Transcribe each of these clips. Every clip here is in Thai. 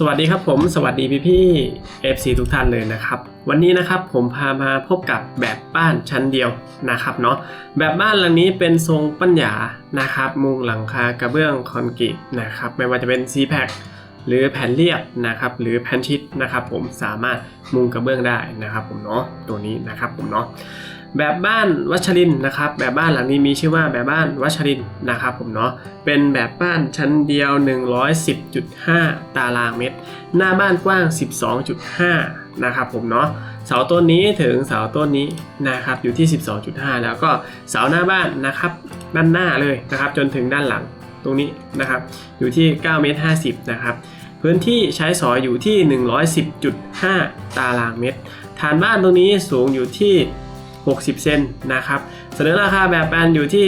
สวัสดีครับผมสวัสดีพี่พี่ๆ FC ทุกท่านเลยนะครับ วันนี้นะครับผมพามาพบกับแบบบ้านชั้นเดียวนะครับเนาะแบบบ้านหลังนี้เป็นทรงปัญญานะครับ มุงหลังคากระเบื้องคอนกรีตนะครับไม่ว่าจะเป็นซีแพค หรือแผ่นเรียบนะครับหรือแผ่นชิดนะครับผมสามารถมุงกระเบื้องได้นะครับผมเนาะตัวนี้นะครับผมเนาะแบบบ้านวัชรินนะครับแบบบ้านหลังนี้มีชื่อว่าแบบบ้านวัชรินนะครับผมเนาะเป็นแบบบ้านชั้นเดียว 110.5 ตารางเมตร หน้าบ้านกว้าง 12.5 นะครับผมเนาะเสาต้นนี้ถึงเสาต้นนี้นะครับอยู่ที่ 12.5 แล้วก็เสาหน้าบ้านนะครับด้านหน้าเลยนะครับจนถึงด้านหลังตรงนี้นะครับอยู่ที่9เมตร50นะครับ พื้นที่ใช้สอยอยู่ที่ 110.5 ตารางเมตร ฐานบ้านตรงนี้สูงอยู่ที่ 60 เซนนะครับ เสนอราคาแบบแปลนอยู่ที่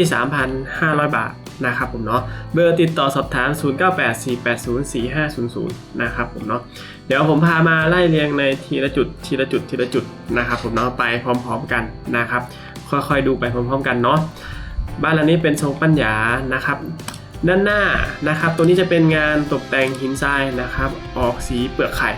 3,500 บาทนะครับผมเนาะ เบอร์ติดต่อสอบถาม 0984804500 นะครับผมเนาะ เดี๋ยวผมพามาไล่เรียงในทีละจุดทีละจุดทีละจุดนะครับผมเนาะไปพร้อมๆกันนะครับ ค่อยๆดูไปพร้อมๆกันเนาะ บ้านหลังนี้เป็นทรงปัญญานะครับ ด้านหน้านะครับ ตัวนี้จะเป็นงานตกแต่งหินทรายนะครับ ออกสีเปลือกไข่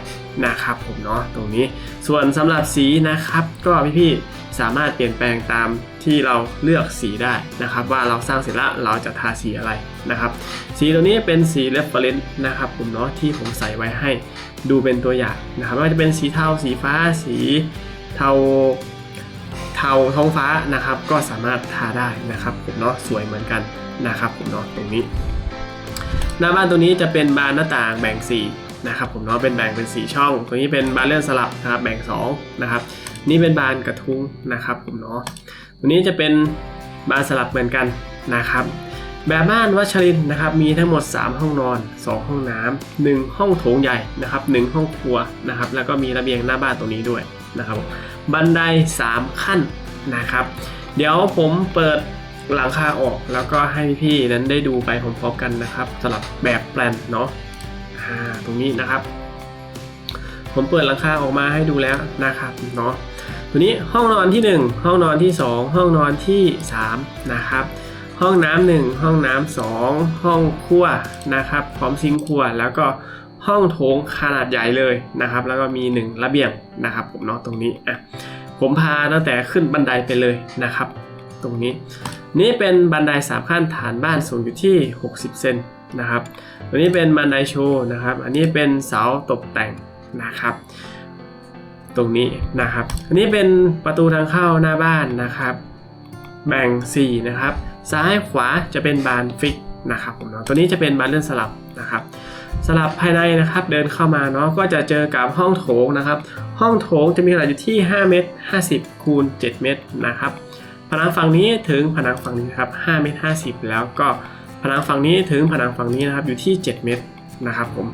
นะครับผมเนาะตรงนี้ ส่วนสำหรับสีนะครับ ก็พี่ๆสามารถเปลี่ยนแปลงตามที่เราเลือกสีได้นะครับ ว่าเราสร้างเสร็จแล้วเราจะทาสีอะไรนะครับ สีตัวนี้เป็นสี reference นะครับผมเนาะที่ผมใส่ไว้ให้ดูเป็นตัวอย่างนะครับไม่ว่าจะเป็นสีเทาสีฟ้าสีเทาเทาท้องฟ้านะครับ ก็สามารถทาได้นะครับผมเนาะสวยเหมือนกัน นะครับผมเนาะตรงนี้ หน้าบ้านตัวนี้จะเป็นบานหน้าต่างแบ่งสีนะครับผมเนาะเป็นแบ่งเป็นสีช่องตัวนี้เป็นบานเลื่อนสลับนะครับแบ่งสองนะครับนี่เป็นบานกระทุ้งนะครับผมเนาะตัวนี้จะเป็นบานสลับเหมือนกันนะครับแบบบ้านวัชรินนะครับมีทั้งหมด 3 ห้องนอน 2 ห้องน้ำ1ห้องโถงใหญ่นะครับ1ห้องครัวนะครับแล้วก็มีระเบียงหน้าบ้านตรงนี้ด้วยนะครับบันได 3 ขั้นนะครับ เดี๋ยวผมเปิด หลังคาออกแล้วก็ให้พี่นั้นได้ดูไปพร้อมๆกันนะครับสำหรับแบบแปลนเนาะตรงนี้นะครับ ผมเปิดหลังคาออกมาให้ดูแล้วนะครับเนาะตัวนี้ห้องนอนที่ 1 ห้องนอนที่ 2 ห้องนอนที่3นะครับห้องน้ำหนึ่งห้องน้ำสองห้องครัวนะครับ พร้อมซิงค์ครัวแล้วก็ห้องโถงขนาดใหญ่เลยนะครับ แล้วก็มีหนึ่งระเบียงนะครับ ผมเนาะตรงนี้อะผมพาตั้งแต่ขึ้นบันไดไปเลยนะครับ ตรงนี้ นี่เป็นบันไดสามขั้นฐานบ้านสูงอยู่ที่ 60 เซนนะครับตัวนี้เป็นบันไดโชว์นะครับ อันนี้เป็นเสาตกแต่งนะครับ ตรงนี้นะครับ อันนี้เป็นประตูทางเข้าหน้าบ้านนะครับ แบ่ง 4 นะครับ ซ้ายขวาจะเป็นบานฟิกนะครับผมเนาะตัวนี้จะเป็นบานเลื่อนสลับนะครับสลับภายในนะครับเดินเข้ามาเนาะก็จะเจอกับห้องโถงนะครับ ห้องโถงจะมีขนาดอยู่ที่ 5 เมตร 50 คูณ 7 เมตรนะครับ ผนังฝั่งนี้ถึงผนังฝั่งนี้ครับ5เมตร50 แล้วก็ผนังฝั่งนี้ถึงผนังฝั่งนี้นะครับอยู่ที่ 7 เมตรนะครับผม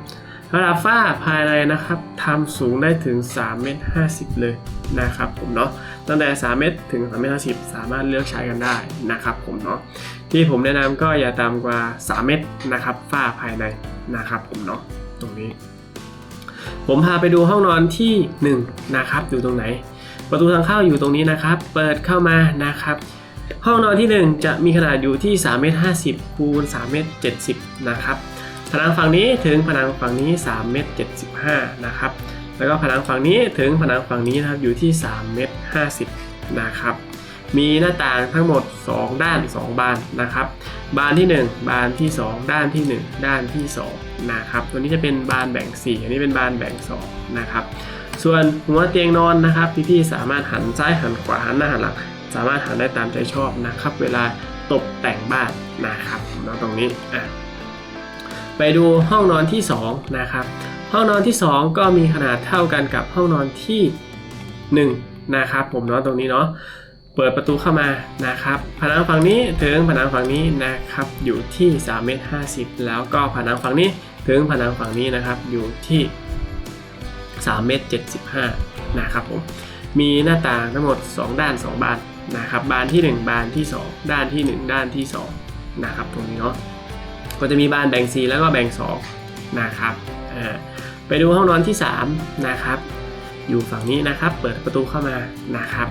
ระดับฝ้าภายในนะครับทำสูงได้ถึง3เมตร50 เลยนะครับผมเนาะตั้งแต่ 3 เมตรถึง3เมตร50 สามารถเลือกใช้กันได้นะครับผมเนาะที่ผมแนะนำก็อย่าต่ำกว่า 3 เมตรนะครับฝ้าภายในนะครับผมเนาะตรงนี้ ผมพาไปดูห้องนอนที่ 1 นะครับอยู่ตรงไหน ประตูทางเข้าอยู่ตรงนี้นะครับ เปิดเข้ามานะครับ ห้องนอนที่ 1 จะมีขนาดอยู่ที่3เมตร50คูณ3เมตร70นะครับผนังฝั่งนี้ถึงผนังฝั่งนี้3เมตร75นะครับแล้วก็ผนังฝั่งนี้ถึงผนังฝั่งนี้นะครับอยู่ที่3เมตร50นะครับมีหน้าต่างทั้งหมด 2 ด้าน 2 บานนะครับ บานที่ 1 บานที่ 2 ด้านที่ 1 ด้านที่2นะครับตัวนี้จะเป็นบานแบ่ง 4 อันนี้เป็นบานแบ่ง2นะครับ ส่วนหัวเตียงนอนนะครับพี่ๆสามารถหันซ้ายหันขวาหันหน้าหันหลังสามารถหันได้ตามใจชอบนะครับ เวลาตกแต่งบ้านนะครับเนาตรงนี้อะไปดูห้องนอนที่2นะครับห้องนอนที่ 2 ก็มีขนาดเท่ากันกับห้องนอนที่ 1 นะครับ ผมเนาะตรงนี้เนาะเปิดประตูเข้ามานะครับผนังฝั่งนี้ถึงผนังฝั่งนี้นะครับอยู่ที่3เมตร50 แล้วก็ผนังฝั่งนี้ถึงผนังฝั่งนี้นะครับอยู่ที่ 3เมตร75นะครับผมมีหน้าต่างทั้งหมด 2 ด้าน 2 บานนะครับบานที่ 1 บานที่ 2 ด้านที่ 1 ด้านที่2นะครับตรงนี้เนาะก็จะมีบานแบ่งสีแล้วก็แบ่ง2นะครับไปดูห้องนอนที่3นะครับอยู่ฝั่งนี้นะครับเปิดประตูเข้ามานะครับ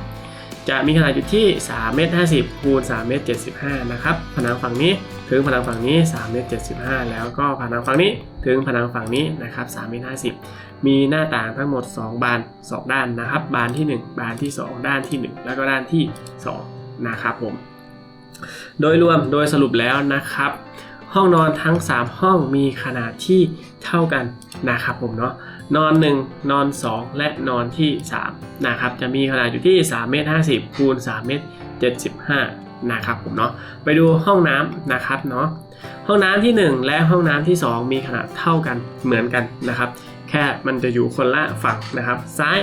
จะมีขนาดอยู่ที่3เมตร50คูณ3เมตร75นะครับผนังฝั่งนี้ ถึงผนังฝั่งนี้3เมตร75 แล้วก็ผนังฝั่งนี้ถึงผนังฝั่งนี้นะครับ3เมตร50 มีหน้าต่างทั้งหมด 2 บาน 2 ด้านนะครับ บานที่ 1 บานที่ 2 ด้านที่ 1 แล้วก็ด้านที่ 2 นะครับผม โดยรวมโดยสรุปแล้วนะครับ ห้องนอนทั้ง 3 ห้องมีขนาดที่เท่ากันนะครับผมเนาะนอน 1 นอน 2 และนอนที่3นะครับจะมีขนาดอยู่ที่3เมตร50คูณ3เมตร75 นะครับผมเนาะไปดูห้องน้ำนะครับเนาะห้องน้ำที่ 1 และห้องน้ำที่ 2 มีขนาดเท่ากันเหมือนกันนะครับ แค่มันจะอยู่คนละฝั่งนะครับ ซ้าย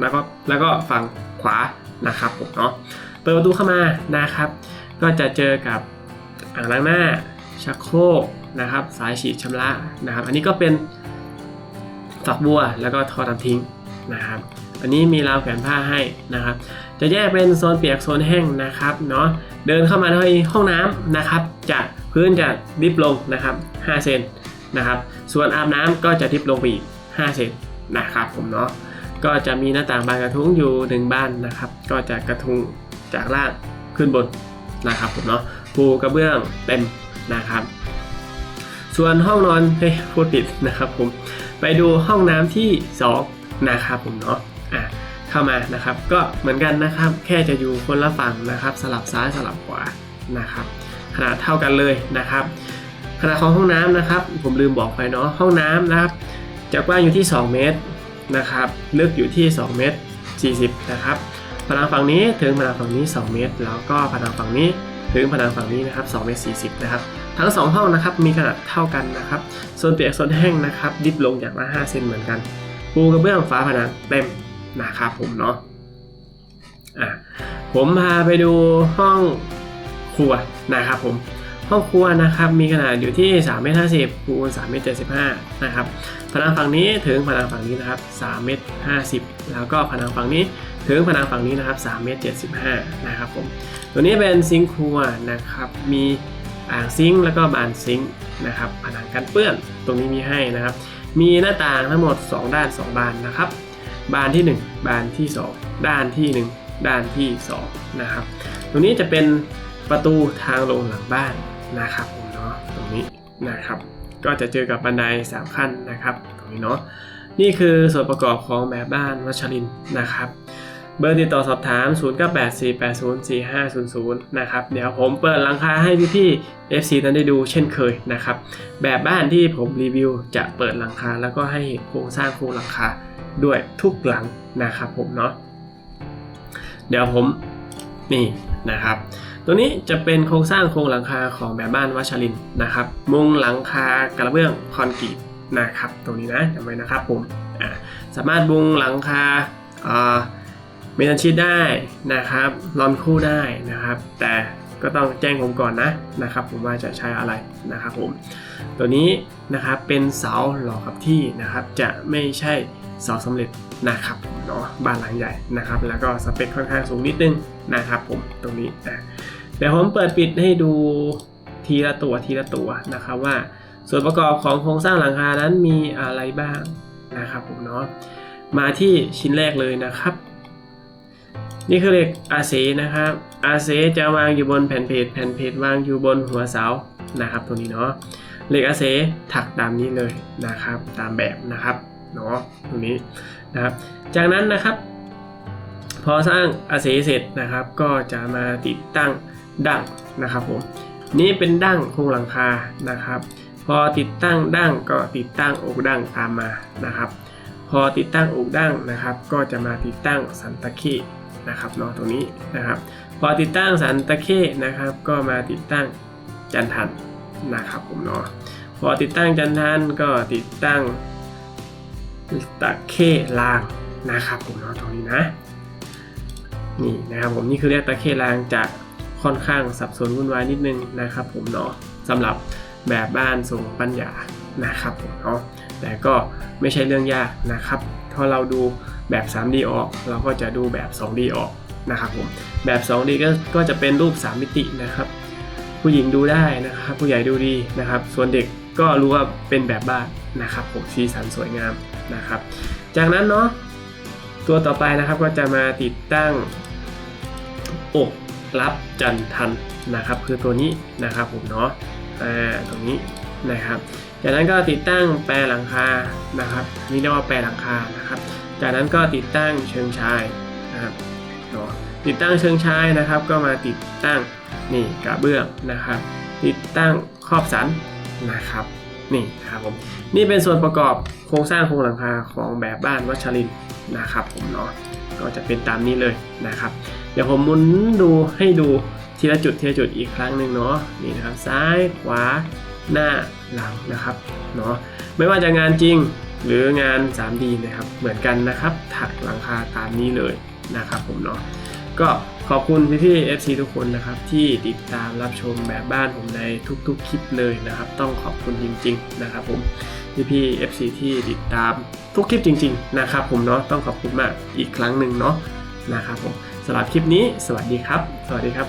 แล้วก็แล้วก็ฝั่งขวานะครับผมเนาะเปิดประตูเข้ามานะครับ ก็จะเจอกับอ่างล้างหน้าชักโครกนะครับ สายฉีดชำระนะครับ อันนี้ก็เป็นฝักบัวแล้วก็ทอน้ำทิ้งนะครับ อันนี้มีราวแขวนผ้าให้นะครับ จะแยกเป็นโซนเปียกโซนแห้งนะครับเนาะเดินเข้ามาในห้องน้ำนะครับจะพื้นจะดิฟลงนะครับ5เซนนะครับส่วนอาบน้ำก็จะดิฟลงไปอีก5เซนนะครับผมเนาะก็จะมีหน้าต่างบานกระทุ้งอยู่หนึ่งบ้านนะครับ ก็จะกระทุ้งจากล่างขึ้นบนนะครับผมเนาะปูกระเบื้องเต็มนะครับ ส่วนห้องนอนเฮ้ยพูดผิดนะครับผมไปดูห้องน้ำที่ 2 นะครับผมเนาะ เข้ามานะครับ ก็เหมือนกันนะครับ แค่จะอยู่คนละฝั่งนะครับ สลับซ้ายสลับขวานะครับ ขนาดเท่ากันเลยนะครับ ขนาดของห้องน้ำนะครับ ผมลืมบอกไปเนาะห้องน้ำนะครับจะกว้างอยู่ที่ 2 เมตรนะครับ ลึกอยู่ที่ 2 เมตร 40 นะครับผนังฝั่งนี้ถึงผนังฝั่งนี้ 2 เมตร แล้วก็ผนังฝั่งนี้ถึงผนังฝั่งนี้นะครับ2เมตร40 นะครับ ทั้ง 2 ห้องนะครับมีขนาดเท่ากันนะครับโซนเปียกโซนแห้งนะครับ ดิบลงอย่างละ5เซนเหมือนกัน ปูกระเบื้องฝาผนังเต็ม นะครับผมเนาะอะผมพาไปดูห้องครัวนะครับผมห้องครัวนะครับมีขนาดอยู่ที่3เมตร50คูณ3เมตร75นะครับผนังฝั่งนี้ถึงผนังฝั่งนี้นะครับ3เมตร50 แล้วก็ผนังฝั่งนี้ถึงผนังฝั่งนี้นะครับ3เมตร75นะครับผมตัวนี้เป็นซิงค์ครัวนะครับมีอ่างซิงค์แล้วก็บานซิงค์นะครับผนังกันเปื้อนตรงนี้มีให้นะครับ มีหน้าต่างทั้งหมด 2 ด้าน 2 บานนะครับ บานที่ 1 บานที่ 2 ด้านที่ 1 ด้านที่2นะครับตรงนี้จะเป็นประตูทางลงหลังบ้านนะครับผมเนาะตรงนี้นะครับ ก็จะเจอกับบันได 3 ขั้นนะครับตรงนี้เนาะนี่คือส่วนประกอบของแบบบ้านวัชรินนะครับ เบอร์ติดต่อสอบถาม 0984804500 นะครับ เดี๋ยวผมเปิดหลังคาให้พี่ๆ FC นั้นได้ดูเช่นเคยนะครับ แบบบ้านที่ผมรีวิวจะเปิดหลังคาแล้วก็ให้โครงสร้างโครงหลังคา ด้วยทุกหลังนะครับผมเนาะเดี๋ยวผมนี่นะครับ ตัวนี้จะเป็นโครงสร้างโครงหลังคาของแบบบ้านวัชรินนะครับ มุงหลังคากระเบื้องคอนกรีตนะครับตรงนี้นะจำไว้นะครับผมสามารถมุงหลังคาอ่าเมทัลชีตได้นะครับรอนคู่ได้นะครับ แต่ก็ต้องแจ้งผมก่อนนะนะครับ ผมว่าจะใช้อะไรนะครับผม ตัวนี้นะครับเป็นเสาหล่อกับที่นะครับจะไม่ใช่ เสาสำเร็จนะครับเนาะบ้านหลังใหญ่นะครับ แล้วก็สเปคค่อนข้างสูงนิดนึงนะครับผมตรงนี้อะเดี๋ยวผมเปิดปิดให้ดูทีละตัวทีละตัวนะครับว่าส่วนประกอบของโครงสร้างหลังคานั้นมีอะไรบ้างนะครับผมเนาะมาที่ชิ้นแรกเลยนะครับ นี่คือเหล็กอาเซนะครับอาเซจะวางอยู่บนแผ่นเพจแผ่นเพจวางอยู่บนหัวเสานะครับ ตัวนี้เนาะเหล็กอาเซถักตามนี้เลยนะครับ ตามแบบนะครับ เนาะตรงนี้นะครับ จากนั้นนะครับ พอสร้างอาเซเสร็จนะครับ ก็จะมาติดตั้งดั้งนะครับผมนี่เป็นดั้งโครงหลังคานะครับ พอติดตั้งดั้งก็ติดตั้งอกดั้งตามมานะครับ พอติดตั้งอกดั้งนะครับ ก็จะมาติดตั้งสันตะเข้นะครับเนาะตรงนี้นะครับ พอติดตั้งสันตะเข้นะครับ ก็มาติดตั้งจันทันนะครับผมเนาะพอติดตั้งจันทันก็ติดตั้ง ตะเข้รางนะครับผมเนาะตรงนี้นะนี่นะครับผมนี่คือเรียกตะเข้รางจะค่อนข้างสับสนวุ่นวายนิดนึงนะครับ ผมเนาะสำหรับแบบบ้านทรงปัญญานะครับผมเนาะแต่ก็ไม่ใช่เรื่องยากนะครับถ้าเราดูแบบ 3D ออก เราก็จะดูแบบ 2D ออกนะครับผมแบบ 2D ก็ก็จะเป็นรูป 3 มิตินะครับ ผู้หญิงดูได้นะครับ ผู้ใหญ่ดูดีนะครับ ส่วนเด็กก็รู้ว่าเป็นแบบบ้านนะครับผมสีสันสวยงาม นะครับ จากนั้นเนาะตัวต่อไปนะครับก็จะมาติดตั้งอกรับจันทันนะครับ คือตัวนี้นะครับผมเนาะอ่าตรงนี้นะครับ จากนั้นก็ติดตั้งแปรหลังคานะครับนี่เรียกว่าแปรหลังคานะครับ จากนั้นก็ติดตั้งเชิงชายนะครับเนาะติดตั้งเชิงชายนะครับ ก็มาติดตั้งนี่กระเบื้องนะครับ ติดตั้งครอบสันนะครับ นี่นะครับผมนี่เป็นส่วนประกอบโครงสร้างโครงหลังคาของแบบบ้านวัชรินนะครับผมเนาะก็จะเป็นตามนี้เลยนะครับ เดี๋ยวผมมุนดูให้ดูทีละจุดทีละจุดอีกครั้งหนึ่งเนาะนี่นะครับซ้ายขวาหน้าหลังนะครับเนาะไม่ว่าจะงานจริงหรืองาน 3D นะครับเหมือนกันนะครับ ถักหลังคาตามนี้เลยนะครับผมเนาะ ก็ขอบคุณพี่ๆ FC ทุกคนนะครับ ที่ติดตามรับชมแบบบ้านผมในทุกๆคลิปเลยนะครับ ต้องขอบคุณจริง ๆ นะครับผมพี่ๆ FC ที่ติดตามทุกคลิปจริง ๆ นะครับ ผมเนาะต้องขอบคุณมากอีกครั้งหนึ่งเนาะนะครับผมสำหรับคลิปนี้ สวัสดีครับ สวัสดีครับ